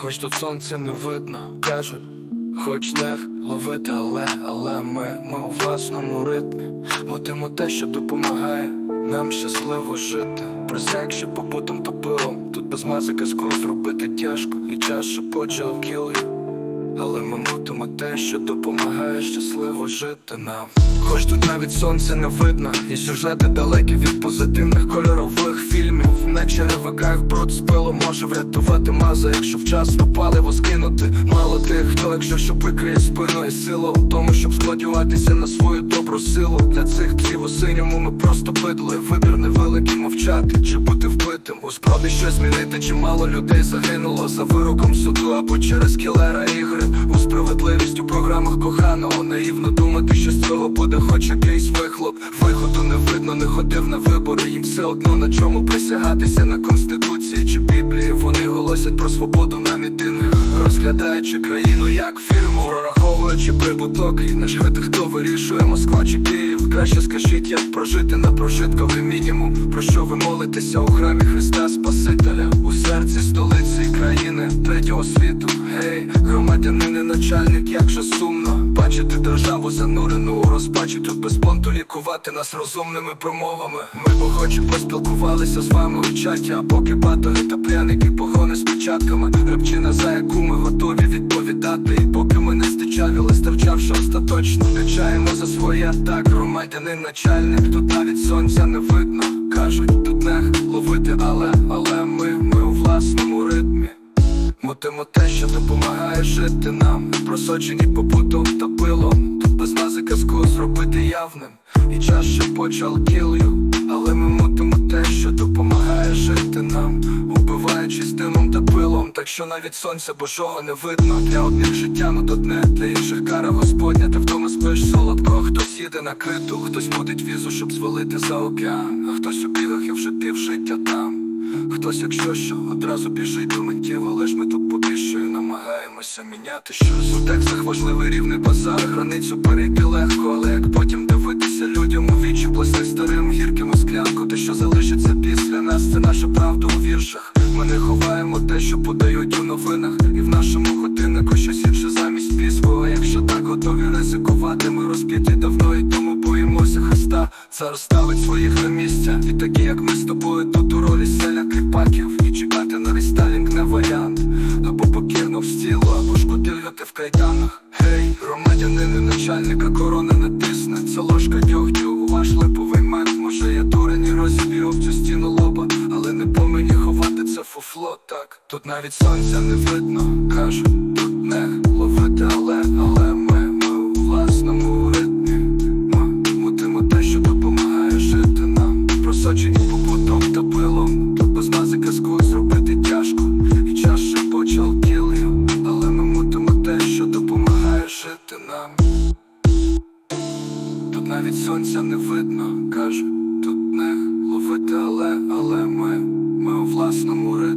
Хоч тут сонця не видно, кажуть, хоч не ловити, але, але ми, ми у власному ритмі. Будемо те, що допомагає нам щасливо жити. Присякши побутом та Тут без мазика скоро зробити тяжко. І чаша почав кілю але ми мутимо те, що допомагає щасливо жити нам. Хоч тут навіть сонця не видно, і сюжети далекі від позитивних кольорових фільмів. На черевиках бруд з пилом може врятувати маза, якщо вчасно паливо скинути. Мало тих, хто, якщо що прикриє спину і силу у тому, щоб сподіватися на свою добру силу. Для цих псів у синьому ми просто бидли. Вибір невеликий мовчати чи бути вбитим. У спробі щось змінити, чимало людей загинуло за вироком суду або через кілера ігри. У справедливість у програмах коханого наївно думати, що з цього буде хоч якийсь вихлоп. Виходу не видно, не ходив на вибори. Їм все одно на чому присягатися на конституції чи біблії. Вони голосять про свободу нам єдиних, розглядаючи країну як фірму, прораховуючи прибуток і наш жити, хто вирішує Москва чи Київ. Краще скажіть, як прожити на прожитковий мінімум. Про що ви молитеся у храмі Христа Спасителя серці столиці країни третього світу. Гей, громадянин і начальник, як же сумно бачити державу занурену у розпачі Тут без понту лікувати нас розумними промовами. Ми б охоче поспілкувалися з вами у чаті, а поки батори та пряники погони з печатками. Рибчина, за яку ми готові відповідати. І поки ми не стичавіли, ставчавши остаточно. Качаємо за своє так, громадянин начальник. Тут навіть сонця не видно. Кажуть, тут не ловити, але, але ми, ми власному ритмі. Мутимо те, що допомагає жити нам. Просочені побутом та пилом. Тут без нас казку зробити явним. І час ще почав кілю Але ми мутимо те, що допомагає жити нам. Убиваючись димом та пилом. Так що навіть сонця божого не видно. Для одних життя ну дне, для інших кара Господня. Ти вдома спиш солодко. Хтось їде на криту, хтось будить візу, щоб звалити за океан. А хтось у бігах і вже пів життя там Хтось, якщо що, одразу біжить до миттів, але ж ми тут що намагаємося міняти щось. У текстах важливий рівний базар, границю перейти легко, але як потім дивитися людям у вічі, плести старим гірким у склянку, те, що залишиться після нас, це наша правда у віршах. Ми не ховаємо те, що подають у новинах, Зараз ставить своїх на місця, і такі, як ми з тобою, тут у ролі селя кріпаків І чекати на рестайлінг не варіант. Або покинув стіло, або ж подильгати в кайданах. Гей, громадянин і начальника корона не тисне. Це ложка дьогтю ваш липовий мент. Може я дурень і розіб'ю в стіну лоба. Але не по мені ховати це фуфло так. Тут навіть сонця не видно, каже, тут не ловити, але, але ми, ми у власному ритмі.